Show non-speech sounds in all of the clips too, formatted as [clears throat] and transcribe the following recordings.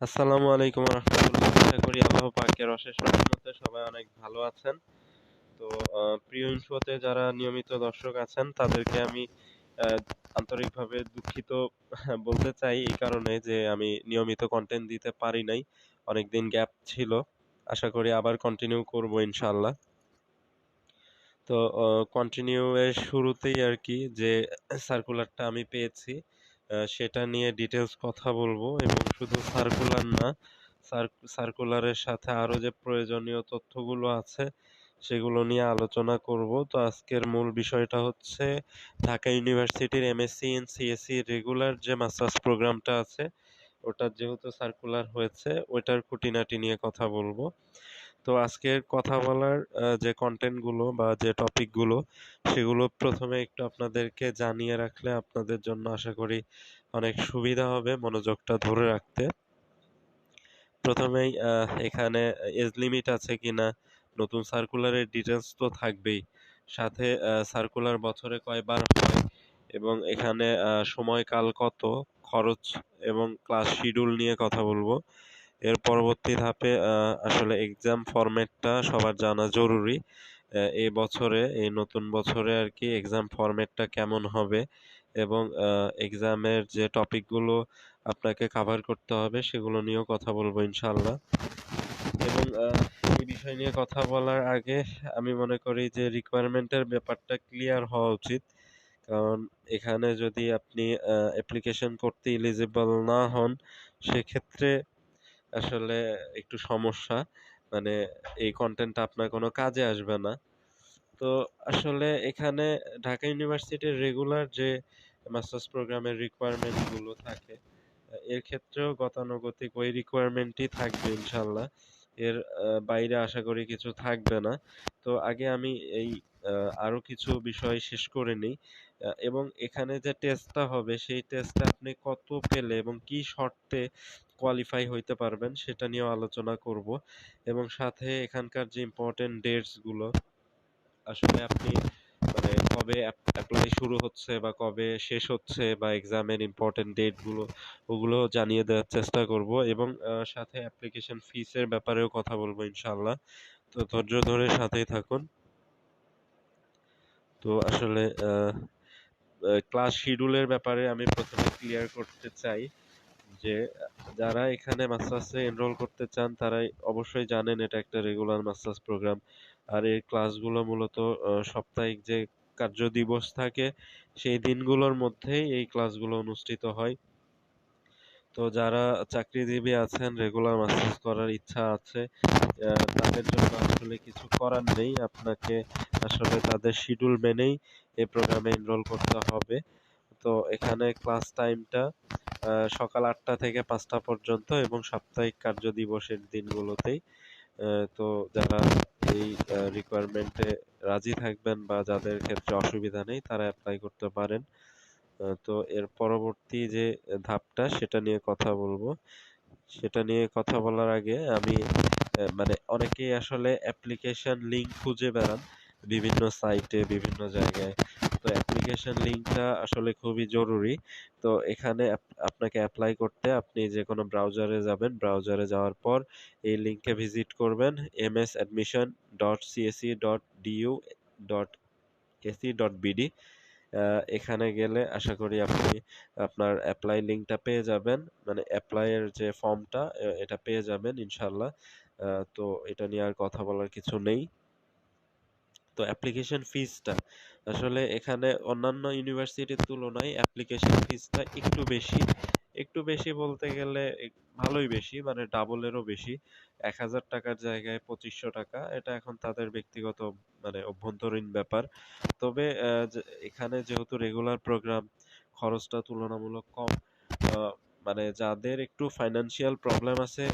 আসসালামু আলাইকুম রহমতুল্লাহ। আশা করি আল্লাহ পাকের অশেষ রহমতে সবাই অনেক ভালো আছেন। তো প্রিয় ইনফোতে যারা নিয়মিত দর্শক আছেন, তাদেরকে আমি আন্তরিকভাবে দুঃখিত বলতে চাই এই কারণে যে আমি নিয়মিত কন্টেন্ট দিতে পারি নাই। অনেকদিন গ্যাপ ছিল। আশা করি আবার কন্টিনিউ করব ইনশাল্লাহ তো কন্টিনিউ এর শুরুতেই আর কি যে সার্কুলারটা আমি পেয়েছি। সেটা নিয়ে ডিটেলস কথা বলব এবং শুধু সার্কুলার না সার্কুলারের সাথে আরও যে প্রয়োজনীয় তথ্যগুলো আছে সেগুলো নিয়ে আলোচনা করব। তো আজকের মূল বিষয়টা হচ্ছে ঢাকা ইউনিভার্সিটির এমএসসি ইন সিএসসি রেগুলার যে মাস্টার্স প্রোগ্রামটা আছে, ওটার যেহেতু সার্কুলার হয়েছে, ওইটার খুঁটিনাটি নিয়ে কথা বলব। তো আজকের কথা বলার যে কন্টেন্টগুলো বা যে টপিকগুলো সেগুলো প্রথমে একটু আপনাদেরকে জানিয়ে রাখলে আপনাদের জন্য আশা করি অনেক সুবিধা হবে মনোযোগটা ধরে রাখতে। প্রথমেই এখানে এজ লিমিট আছে কিনা, নতুন সার্কুলারের ডিটেলস তো থাকবেই। সাথে সার্কুলার বছরে কয়বার হয় এবং এখানে সময়কাল কত, খরচ এবং ক্লাস শিডিউল নিয়ে কথা বলব। এর পরবর্তী ধাপে আসলে এক্সাম ফরম্যাটটা সবার জানা জরুরি। এই বছরে, এই নতুন বছরে আর কি এক্সাম ফরম্যাটটা কেমন হবে এবং এক্সামের যে টপিকগুলো আপনাকে কাভার করতে হবে সেগুলো নিয়েও কথা বলব ইনশাল্লাহ এবং এই বিষয় নিয়ে কথা বলার আগে আমি মনে করি যে রিকোয়ারমেন্টের ব্যাপারটা ক্লিয়ার হওয়া উচিত। কারণ এখানে যদি আপনি অ্যাপ্লিকেশন করতে এলিজিবল না হন, সেক্ষেত্রে আসলে একটু সমস্যা। মানে এই কন্টেন্টটা আপনার কোনো কাজে আসবে না। তো আসলে এখানে ঢাকা ইউনিভার্সিটির রেগুলার যে মাস্টার্স প্রোগ্রামের রিকোয়ারমেন্টগুলো থাকে, এর ক্ষেত্রেও গতানুগতিক ওই রিকোয়ারমেন্টই থাকবে ইনশাল্লাহ। এর বাইরে আশা করি কিছু থাকবে না। তো আগে আমি এই আহ, আরও কিছু বিষয় শেষ করে নিই। এবং এখানে যে টেস্টটা হবে সেই টেস্টে আপনি কত পেলে এবং কি শর্তে কোয়ালিফাই হইতে পারবেন সেটা নিয়েও আলোচনা করব। এবং সাথে এখানকার যে ইম্পর্টেন্ট ডেটসগুলো আসলে আপনি মানে কবে অ্যাপ্লাই শুরু হচ্ছে বা কবে শেষ হচ্ছে বা এক্সামের ইম্পর্টেন্ট ডেটগুলো ওগুলো জানিয়ে দেওয়ার চেষ্টা করব। এবং সাথে অ্যাপ্লিকেশন ফিসের ব্যাপারেও কথা বলব ইনশাআল্লাহ। তো ধৈর্য ধরে সাথেই থাকুন। তো আসলে ক্লাস শিডিউলের ব্যাপারে আমি প্রথমে ক্লিয়ার করতে চাই যে, যারা এখানে মাস্টার্সে এনরোল করতে চান, তারাই অবশ্যই জানেন এটা একটা রেগুলার মাস্টার্স প্রোগ্রাম আর এই ক্লাসগুলো মূলত সাপ্তাহিক যে কার্য দিবস থাকে, সেই দিনগুলোর মধ্যেই এই ক্লাসগুলো অনুষ্ঠিত হয়। তো যারা চাকরিজীবী আছেন রেগুলার মাস্টার্স করার ইচ্ছা আছে তাদের জন্য আসলে কিছু করার নেই। আপনাকে আসলে তাদের শিডিউল মেনেই এই প্রোগ্রামে এনরোল করতে হবে। তো এখানে ক্লাস টাইমটা সকাল আটটা থেকে পাঁচটা পর্যন্ত এবং সাপ্তাহিক কার্য দিবসের দিনগুলোতেই। তো যারা এই রিকোয়ারমেন্টে রাজি থাকবেন বা যাদের ক্ষেত্রে অসুবিধা নেই, তারা অ্যাপ্লাই করতে পারেন। তো এর পরবর্তী যে ধাপটা, সেটা নিয়ে কথা বলব। সেটা নিয়ে কথা বলার আগে আমি মানে অনেকেই আসলে অ্যাপ্লিকেশন লিংক খুঁজে বেড়ান। বিভিন্ন সাইটে বিভিন্ন জায়গায়। তো অ্যাপ্লিকেশন লিংকটা আসলে খুবই জরুরি। তো এখানে আপনাকে অ্যাপ্লাই করতে আপনি যে কোনো ব্রাউজারে যাবেন ব্রাউজারে যাওয়ার পর এই লিংকে ভিজিট করবেন MS admission dot CSE dot DU dot AC dot BD এখানে গেলে আশা করি আপনি আপনার অ্যাপ্লাই লিংকটা পেয়ে যাবেন। মানে অ্যাপ্লাইয়ের যে ফর্মটা এটা পেয়ে যাবেন ইনশাল্লাহ তো এটা নিয়ে আর কথা বলার কিছু নেই। তো অ্যাপ্লিকেশন ফিসটা আসলে এখানে অন্যান্য ইউনিভার্সিটির তুলনায় অ্যাপ্লিকেশন ফিসটা একটু বেশি। একটু বেশি বলতে গেলে ভালোই বেশি মানে ডাবলেরও বেশি। এক হাজার টাকার জায়গায় পঁচিশশো টাকা, এটা এখন তাদের ব্যক্তিগত মানে অভ্যন্তরীণ ব্যাপার। তবে এখানে যেহেতু রেগুলার প্রোগ্রাম খরচটা তুলনামূলক কম মানে যাদের একটু ফাইনান্সিয়াল প্রবলেম আছে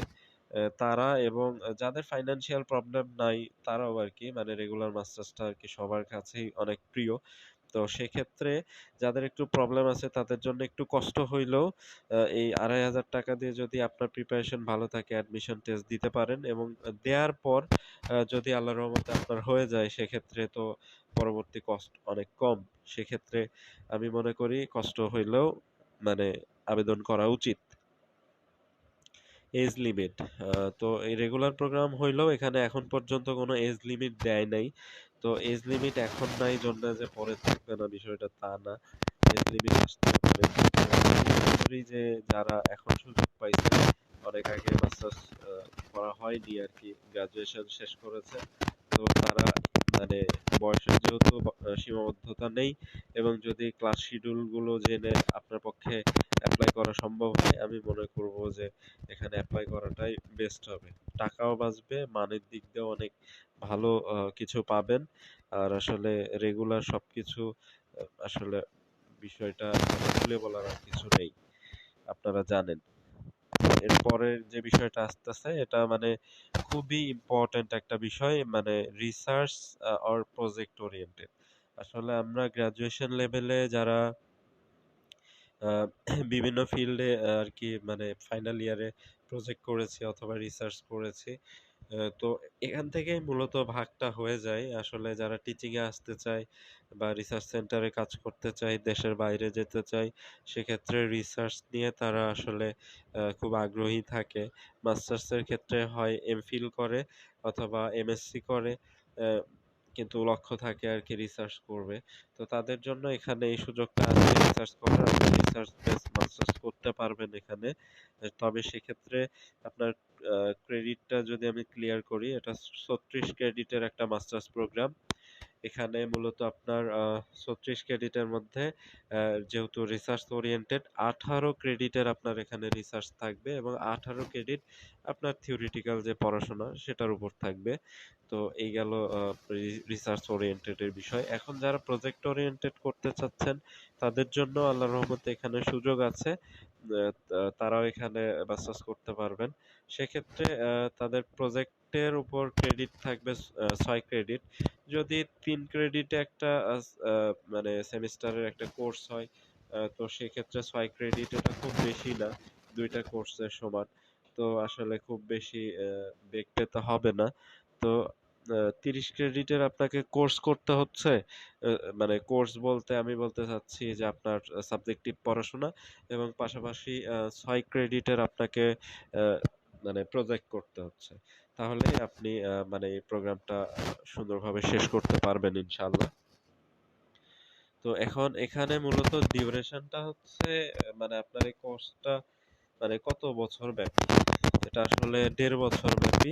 তারা এবং যাদের ফাইনান্সিয়াল প্রবলেম নাই, তারাও আর কি মানে রেগুলার মাস্টার্সটা আর কি সবার কাছেই অনেক প্রিয়। তো সেক্ষেত্রে যাদের একটু প্রবলেম আছে, তাদের জন্য একটু কষ্ট হইলেও এই আড়াই হাজার টাকা দিয়ে যদি আপনার প্রিপারেশন ভালো থাকে অ্যাডমিশন টেস্ট দিতে পারেন এবং দেওয়ার পর যদি আল্লাহর রহমতে আপনার হয়ে যায়, সেক্ষেত্রে তো পরবর্তী কষ্ট অনেক কম। সেক্ষেত্রে আমি মনে করি কষ্ট হইলেও মানে আবেদন করা উচিত। Age limit. তো এই রেগুলার প্রোগ্রাম হইলেও এখানে এখন পর্যন্ত কোনো এজ লিমিট দেয় নাই। তো এজ লিমিট এখন নাই, জন্য যে পরে থাকবে না বিষয়টা তা না। এজ লিমিট আসতে পারে। যে যারা এখন সুযোগ পাইছে, অনেক আগে মাস্টার্স করা হয়নি আর কি গ্রাজুয়েশন শেষ করেছে। তো তারা মানে বয়সের যেহেতু সীমাবদ্ধতা নেই এবং যদি ক্লাস শিডিউলগুলো জেনে আপনার পক্ষে অ্যাপ্লাই করা সম্ভব হয় আমি মনে করব যে এখানে অ্যাপ্লাই করাটাই বেস্ট হবে। টাকাও বাঁচবে মানের দিক দিয়েও অনেক ভালো কিছু পাবেন। আর আসলে রেগুলার সবকিছু আসলে বিষয়টা খুলে বলার আর কিছু নেই। আপনারা জানেন। এরপরের যে বিষয়টা আসতেছে, এটা মানে খুবই ইম্পর্টেন্ট একটা বিষয় মানে রিসার্চ অর প্রজেক্ট ওরিয়েন্টেড আসলে আমরা গ্রাজুয়েশন লেভেলে যারা [clears throat] বিভিন্ন ফিল্ডে আর কি মানে ফাইনাল ইয়ারে প্রজেক্ট করেছি অথবা রিসার্চ করেছি। তো এখান থেকেই মূলত ভাগটা হয়ে যায়। আসলে যারা টিচিংয়ে আসতে চায় বা রিসার্চ সেন্টারে কাজ করতে চায়, দেশের বাইরে যেতে চায়, সেক্ষেত্রে রিসার্চ নিয়ে তারা আসলে খুব আগ্রহী থাকে। মাস্টার্সের ক্ষেত্রে হয় এমফিল করে অথবা এমএসসি করে। কিন্তু লক্ষ্য থাকে আর কি রিসার্চ করবে। তো তাদের জন্য এখানে এই সুযোগটা আছে রিসার্চ করার। আপনি রিসার্চ বেস মাস্টার্স করতে পারবেন এখানে। তবে সেক্ষেত্রে আপনার ক্রেডিটটা যদি আমি ক্লিয়ার করি, এটা ছত্রিশ ক্রেডিটের একটা মাস্টার্স প্রোগ্রাম এখানে মূলত আপনার ছত্রিশ ক্রেডিটের মধ্যে যেহেতু রিসার্চ ওরিয়েন্টেড আঠারো ক্রেডিটের আপনার এখানে রিসার্চ থাকবে এবং আঠারো ক্রেডিট আপনার থিওরিটিক্যাল যে পড়াশোনা সেটার উপর থাকবে। তো এই গেল রিসার্চ ওরিয়েন্টেডের বিষয়। এখন যারা প্রজেক্ট ওরিয়েন্টেড করতে চাচ্ছেন, তাদের জন্য আল্লাহ রহমতে এখানে সুযোগ আছে। তারাও এখানে মাস্টার্স করতে পারবেন। সেক্ষেত্রে তাদের প্রজেক্টের উপর ক্রেডিট থাকবে ছয় ক্রেডিট যদি তিন ক্রেডিটে একটা মানে সেমিস্টারের একটা কোর্স হয় তো সেক্ষেত্রে ছয় ক্রেডিট এটা খুব বেশি না, দুইটা কোর্সের সমান। তো আসলে খুব বেশি দেখতে তো হবে না। তো তিরিশ ক্রেডিটের আপনাকে কোর্স করতে হচ্ছে মানে কোর্স বলতে আমি বলতে চাচ্ছি যে আপনার সাবজেক্টিভ পড়াশোনা এবং পাশাপাশি ছয় ক্রেডিটের আপনাকে মানে প্রজেক্ট করতে হচ্ছে। তাহলে আপনি মানে এই প্রোগ্রামটা সুন্দরভাবে শেষ করতে পারবেন ইনশাল্লাহ তো এখন এখানে মূলত ডিউরেশনটা হচ্ছে মানে আপনার এই কোর্সটা মানে কত বছর ব্যাপী? এটা আসলে দেড় বছর ব্যাপী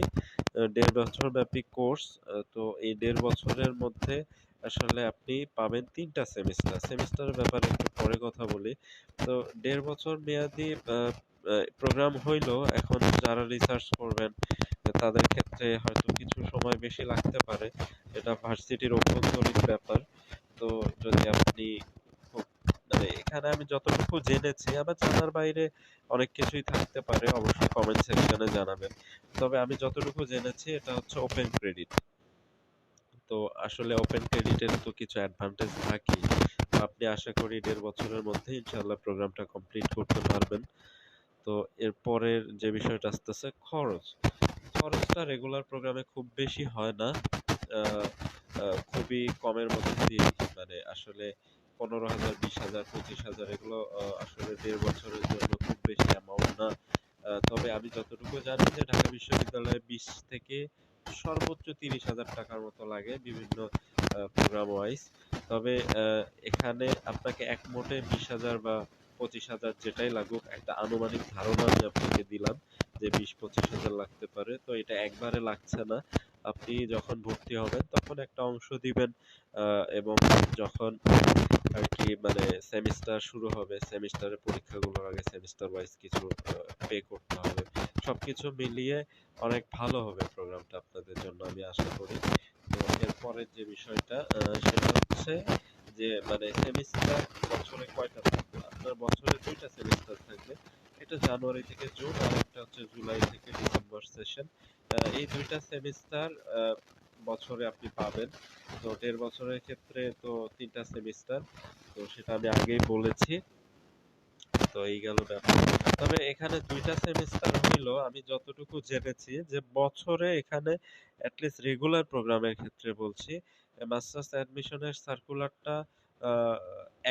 দেড় বছর ব্যাপী কোর্স তো এই দেড় বছরের মধ্যে আসলে আপনি পাবেন তিনটা সেমিস্টার সেমিস্টারের ব্যাপারে একটু পরে কথা বলি। তো দেড় বছর মেয়াদি প্রোগ্রাম হইল, এখন যারা রিসার্চ করবেন তাদের ক্ষেত্রে হয়তো কিছু সময় বেশি লাগতে পারে। এটা ভার্সিটির অভ্যন্তরীণ ব্যাপার। তো যদি আপনি মানে এখানে আমি যতটুকু জেনেছি, আবার জানার বাইরে অনেক কিছুই থাকতে পারে, অবশ্যই কমেন্ট সেকশনে জানাবেন। তবে আমি যতটুকু জেনেছি, এটা হচ্ছে ওপেন ক্রেডিট তো আসলে ওপেন ক্রেডিটের তো কিছু অ্যাডভান্টেজ থাকে আপনি আশা করি দেড় বছরের মধ্যে ইনশাআল্লাহ প্রোগ্রামটা কমপ্লিট করতে পারবেন। তো এরপরের যে বিষয়টা আসতেছে, খরচ। খরচটা রেগুলার প্রোগ্রামে খুব বেশি হয় না। খুবই কমের মধ্যে দিয়ে মানে আসলে পনেরো হাজার, বিশ হাজার, পঁচিশ হাজার এগুলো আসলে দেড় বছরের জন্য খুব বেশি অ্যামাউন্ট না। তবে আমি যতটুকু জানি যে ঢাকা বিশ্ববিদ্যালয়ে বিশ থেকে সর্বোচ্চ তিরিশ হাজার টাকার মতো লাগে বিভিন্ন প্রোগ্রাম ওয়াইজ তবে এখানে আপনাকে এক মোটে বিশ হাজার বা পঁচিশ হাজার যেটাই লাগুক, একটা আনুমানিক ধারণা আমি আপনাকে দিলাম যে বিশ পঁচিশ হাজার লাগতে পারে, তো এটা একবারে লাগছে না। আপনি যখন ভর্তি হবেন তখন একটা অংশ দিবেন এবং যখন আর কি মানে সেমিস্টার শুরু হবে সেমিস্টারের পরীক্ষাগুলোর আগে সেমিস্টার ওয়াইজ কিছু পে করতে হবে। সবকিছু মিলিয়ে অনেক ভালো হবে প্রোগ্রামটা আপনাদের জন্য, আমি আশা করি। তো এরপরের যে বিষয়টা সেটা হচ্ছে যে মানে সেমিস্টার বছরে কয়টা থাকবে? আপনার বছরে দুইটা সেমিস্টার থাকবে। একটা জানুয়ারি থেকে জুন, আর একটা হচ্ছে জুলাই থেকে ডিসেম্বর সেশন। এই দুইটা সেমিস্টার বছরে আপনি পাবেন। তো দেড় বছরের ক্ষেত্রে তো তিনটা সেমিস্টার, তো সেটা আমি আগেই বলেছি। তো এই গেল ব্যাপার। তবে এখানে দুইটা সেমিস্টার হইল, আমি যতটুকু জেনেছি যে বছরে এখানে অ্যাটলিস্ট রেগুলার প্রোগ্রামের ক্ষেত্রে বলছি মাস্টার্স অ্যাডমিশনের সার্কুলারটা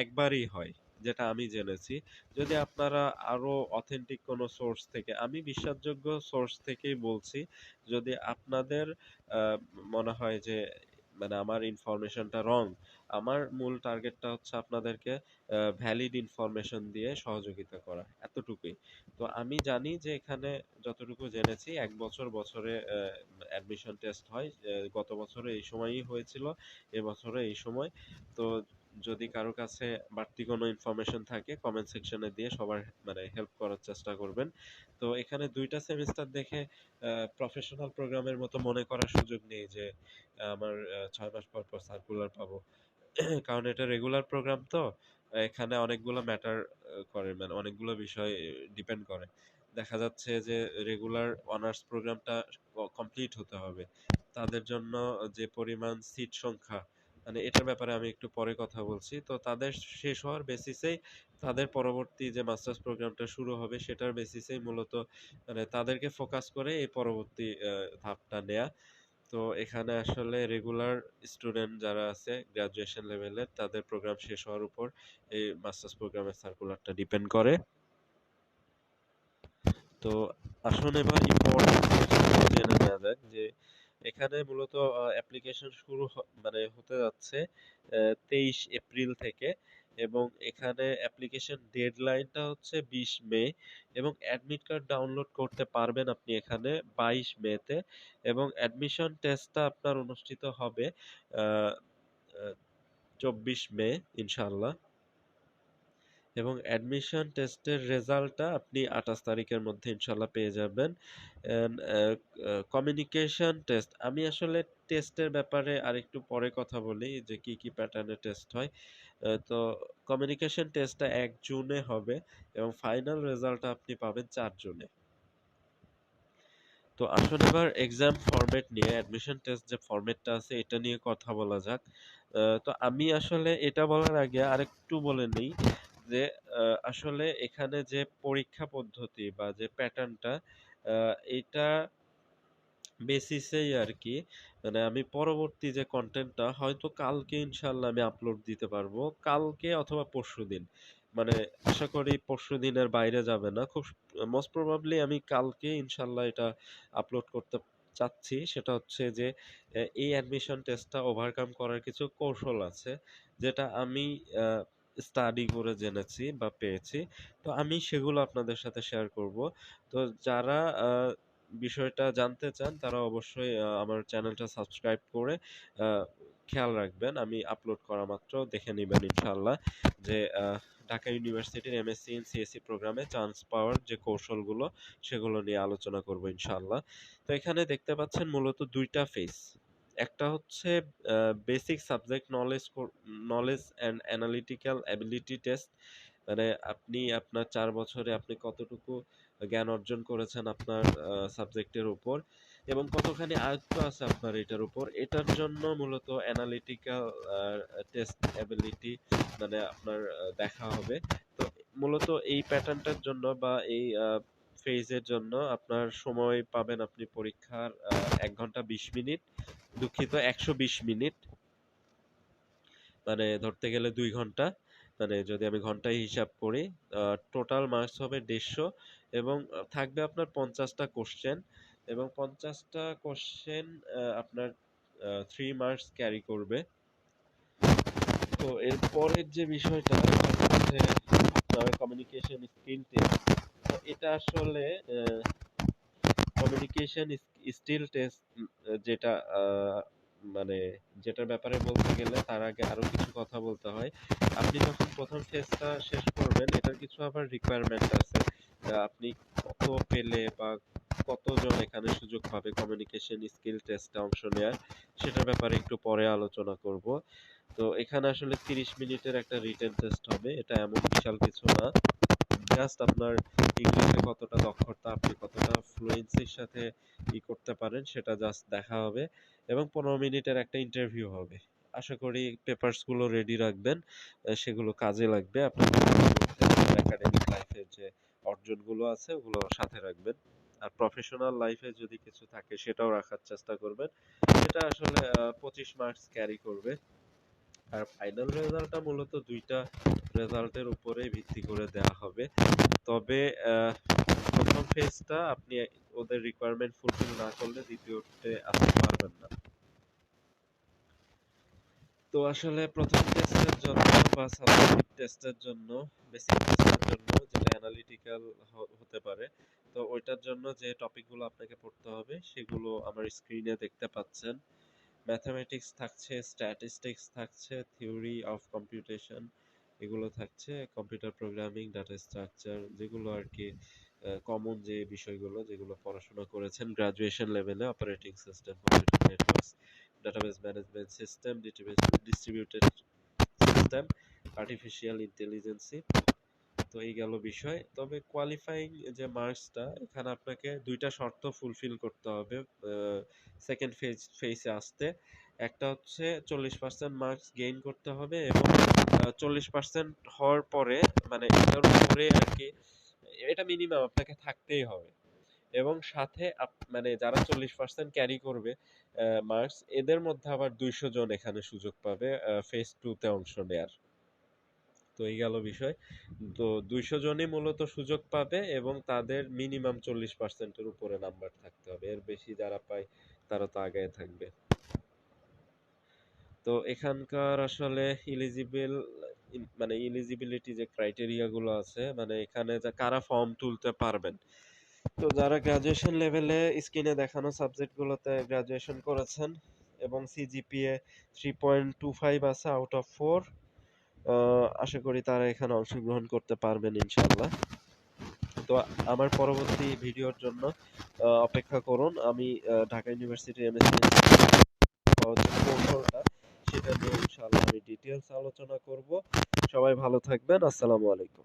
একবারই হয়। যেটা আমি জেনেছি। যদি আপনারা আরও অথেন্টিক কোনো সোর্স থেকে, আমি বিশ্বাসযোগ্য সোর্স থেকেই বলছি, যদি আপনাদের মনে হয় যে মানে আমার ইনফরমেশনটা রং আমার মূল টার্গেটটা হচ্ছে আপনাদেরকে ভ্যালিড ইনফরমেশন দিয়ে সহযোগিতা করা, এতটুকুই। তো আমি জানি যে এখানে যতটুকু জেনেছি, এক বছর বছরে অ্যাডমিশন টেস্ট হয় গত বছরে এই সময়ই হয়েছিল এবছরে এই সময়। তো যদি কারও কাছে বাড়তি কোনো ইনফরমেশন থাকে কমেন্ট সেকশনে দিয়ে সবার মানে হেল্প করার চেষ্টা করবেন। তো এখানে দুইটা সেমিস্টার দেখে প্রফেশনাল প্রোগ্রামের মতো মনে করার সুযোগ নেই যে, আমার ছয় মাস পর পর সার্কুলার পাবো। [clears throat] কারণ এটা রেগুলার প্রোগ্রাম তো, এখানে অনেকগুলো ম্যাটার করে মানে অনেকগুলো বিষয় ডিপেন্ড করে। দেখা যাচ্ছে যে রেগুলার অনার্স প্রোগ্রামটা কমপ্লিট হতে হবে। তাদের জন্য যে পরিমাণ সিট সংখ্যা মানে এটার ব্যাপারে আমি একটু পরে কথা বলছি। তো তাদের শেষ হওয়ার বেসিসেই তাদের পরবর্তী যে মাস্টার্স প্রোগ্রামটা শুরু হবে, সেটার বেসিসেই মূলত মানে তাদেরকে ফোকাস করে এই পরবর্তী ধাপটা নেয়া। তো এখানে আসলে রেগুলার স্টুডেন্ট যারা আছে গ্রাজুয়েশন লেভেলের তাদের প্রোগ্রাম শেষ হওয়ার উপর এই মাস্টার্স প্রোগ্রামের সার্কুলারটা ডিপেন্ড করে। তো আসুন এবার ইম্পর্টেন্ট জেনে নেওয়া যে এখানে মূলত অ্যাপ্লিকেশন শুরু মানে হতে যাচ্ছে তেইশ এপ্রিল থেকে এবং এখানে অ্যাপ্লিকেশন ডেডলাইনটা হচ্ছে বিশ মে এবং অ্যাডমিট কার্ড ডাউনলোড করতে পারবেন আপনি এখানে বাইশ মেতে এবং অ্যাডমিশন টেস্টটা আপনার অনুষ্ঠিত হবে চব্বিশ মে, ইনশাআল্লাহ। এবং অ্যাডমিশন টেস্টের রেজাল্টটা আপনি আঠাশ তারিখের মধ্যে ইনশাল্লাহ পেয়ে যাবেন। কমিউনিকেশন টেস্ট আমি আসলে টেস্টের ব্যাপারে আরেকটু পরে কথা বলি যে কি কি প্যাটার্নের টেস্ট হয়। তো কমিউনিকেশন টেস্টটা এক জুনে হবে এবং ফাইনাল রেজাল্টটা আপনি পাবেন চার জুনে। তো আসুন এবার এক্সাম ফরম্যাট নিয়ে অ্যাডমিশন টেস্ট যে ফরম্যাটটা আছে এটা নিয়ে কথা বলা যাক। তো আমি আসলে এটা বলার আগে আরেকটু বলে নিই। যে আসলে এখানে যে পরীক্ষা পদ্ধতি বা যে প্যাটার্নটা এটা বেসিসেই আর কি। মানে আমি পরবর্তী যে কন্টেন্টটা হয়তো কালকে ইনশাল্লাহ আমি আপলোড দিতে পারব। কালকে অথবা পরশুদিন মানে আশা করি পরশু দিনের বাইরে যাবে না। খুব মোস্ট প্রবাবলি আমি কালকে ইনশাল্লাহ এটা আপলোড করতে চাচ্ছি। সেটা হচ্ছে যে এই অ্যাডমিশন টেস্টটা ওভারকাম করার কিছু কৌশল আছে। যেটা আমি স্টাডি করে জেনেছি বা পেয়েছি। তো আমি সেগুলো আপনাদের সাথে শেয়ার করব। তো যারা বিষয়টা জানতে চান, তারা অবশ্যই আমার চ্যানেলটা সাবস্ক্রাইব করে খেয়াল রাখবেন। আমি আপলোড করা মাত্র, দেখে নেবেন ইনশাআল্লাহ যে ঢাকা ইউনিভার্সিটির এমএসসি ইন সিএসসি প্রোগ্রামে চান্স পাওয়ার যে কৌশলগুলো, সেগুলো নিয়ে আলোচনা করব ইনশাল্লাহ তো এখানে দেখতে পাচ্ছেন মূলত দুইটা ফেস একটা হচ্ছে basic subject knowledge knowledge and analytical ability test মানে আপনি আপনার চার বছরে আপনি কতটুকু জ্ঞান অর্জন করেছেন আপনার সাবজেক্টের উপর এবং কতখানি আয়ত্ত আছে আপনার এটার উপর, এটার জন্য মূলত অ্যানালিটিক্যাল টেস্ট অ্যাবিলিটি মানে আপনার দেখা হবে। তো মূলত এই প্যাটার্নটার জন্য বা এই ফেজের জন্য আপনার সময় পাবেন আপনি পরীক্ষার এক ঘণ্টা বিশ মিনিট, দুঃখিত একশো বিশ মিনিট। মানে ধরতে গেলে দুই ঘণ্টা। মানে যদি আমি ঘন্টায় হিসাব করি টোটাল মার্কস হবে দেড়শো এবং থাকবে আপনার পঞ্চাশটা কোশ্চেন এবং পঞ্চাশটা কোশ্চেন আপনার থ্রি মার্কস ক্যারি করবে। তো এর পরের যে বিষয়টা হচ্ছে কমিউনিকেশন স্কিল টেস্ট এটা আসলে কমিউনিকেশন স্কিল টেস্ট যেটা মানে যেটার ব্যাপারে বলতে গেলে তার আগে আরও কিছু কথা বলতে হয়। আপনি যখন প্রথম টেস্টটা শেষ করবেন, এটার কিছু আবার রিকোয়ারমেন্ট আছে। আপনি কত পেলে বা কতজন এখানে সুযোগ পাবে কমিউনিকেশন স্কিল টেস্টে অংশ নেওয়ার সেটার ব্যাপারে একটু পরে আলোচনা করব। তো এখানে আসলে তিরিশ মিনিটের একটা রিটেন টেস্ট হবে, এটা এমন বিশাল কিছু না। জাস্ট আপনার ইংলিশে কতটা দক্ষতা, আপনি কতটা ফ্লুয়েন্সির সাথে ই করতে পারেন, সেটা জাস্ট দেখা হবে এবং পনেরো মিনিটের একটা ইন্টারভিউ হবে। আশা করি পেপারসগুলো রেডি রাখবেন সেগুলো কাজে লাগবে। আপনার একাডেমিক লাইফের যে অর্জনগুলো আছে, ওগুলো সাথে রাখবেন। আর প্রফেশনাল লাইফে যদি কিছু থাকে, সেটাও রাখার চেষ্টা করবেন। সেটা আসলে পঁচিশ মার্কস ক্যারি করবে। আর ফাইনাল রেজাল্টটা মূলত দুইটা রেজাল্টের উপরে ভিত্তি করে দেওয়া হবে। তবে প্রথম ফেজটা আপনি ওদের রিকোয়ারমেন্ট ফুলফিল না করলে দ্বিতীয়তে আসতে পারবেন না। তো আসলে প্রথম টেস্টের জন্য বা সাবজেক্টিভ টেস্টের জন্য বেসিক টেস্টের জন্য যেটা অ্যানালিটিক্যাল হতে পারে, তো ওইটার জন্য যে টপিকগুলো আপনাকে পড়তে হবে, সেগুলো আমার স্ক্রিনে দেখতে পাচ্ছেন। ম্যাথামেটিক্স থাকছে স্ট্যাটিস্টিক্স থাকছে থিওরি অফ কম্পিউটেশন এগুলো থাকছে কম্পিউটার প্রোগ্রামিং ডাটা স্ট্রাকচার যেগুলো আর কি কমন যে বিষয়গুলো যেগুলো পড়াশোনা করেছেন গ্রাজুয়েশন লেভেলে operating system networks database management system distributed system artificial intelligence তো এই গেল বিষয়। তবে কোয়ালিফাইং যে মার্কসটা এখানে আপনাকে দুইটা শর্ত ফুলফিল করতে হবে সেকেন্ড ফেজ ফেজে আসতে। একটা হচ্ছে চল্লিশ পার্সেন্ট মার্কস গেইন করতে হবে এবং চল্লিশ পার্সেন্ট হওয়ার পরে মানে এটার উপরে আর কি, এটা মিনিমাম আপনাকে থাকতেই হবে। এবং সাথে মানে যারা চল্লিশ পার্সেন্ট ক্যারি করবে মার্কস এদের মধ্যে আবার দুইশো জন এখানে সুযোগ পাবে ফেজ টুতে অংশ নেয়ার। তো এই গেল বিষয়। তো দুইশো জনই মূলত সুযোগ পাবে এবং তাদের মিনিমাম চল্লিশ পার্সেন্টের উপরে নাম্বার থাকতে হবে। এর বেশি যারা পায়, তারা তো আগায় থাকবে। তো এখানকার আসলে ইলিজিবল মানে ইলিজিবিলিটি যে ক্রাইটেরিয়া গুলো আছে মানে এখানে কারা ফর্ম তুলতে পারবেন। তো যারা গ্রাজুয়েশন লেভেলে স্ক্রিনে দেখানো সাবজেক্টগুলোতে গ্রাজুয়েশন করেছেন এবং CGPA three point two five আছে আউট অফ ফোর আশা করি তারা এখানে অংশগ্রহণ করতে পারবেন ইনশাল্লাহ তো আমার পরবর্তী ভিডিওর জন্য অপেক্ষা করুন। আমি ঢাকা ইউনিভার্সিটির এমএসসি নিয়ে ইনশাআল্লাহ আমি ডিটেলস আলোচনা করব। সবাই ভালো থাকবেন। আসসালামু আলাইকুম।